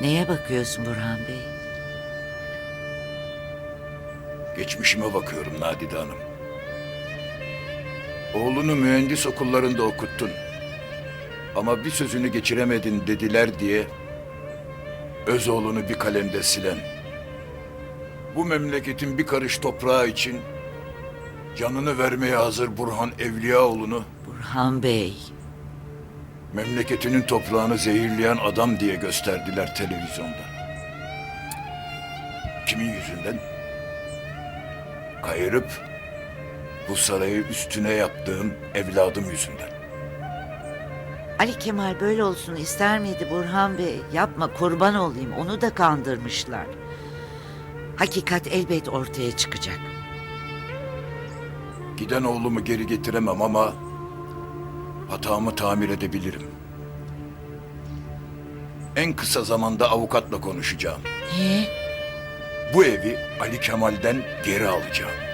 Neye bakıyorsun Burhan Bey? Geçmişime bakıyorum Nadide Hanım. Oğlunu mühendis okullarında okuttun. Ama bir sözünü geçiremedin dediler diye öz oğlunu bir kalemde silen. Bu memleketin bir karış toprağı için canını vermeye hazır Burhan Evliyaoğlu'nu Burhan Bey. Memleketinin toprağını zehirleyen adam diye gösterdiler televizyonda. Kimin yüzünden? Kayırıp bu sarayı üstüne yaptığım evladım yüzünden. Ali Kemal böyle olsun ister miydi Burhan Bey? Yapma kurban olayım onu da kandırmışlar. Hakikat elbet ortaya çıkacak. Giden oğlumu geri getiremem ama hatamı tamir edebilirim. En kısa zamanda avukatla konuşacağım. Niye? Bu evi Ali Kemal'den geri alacağım.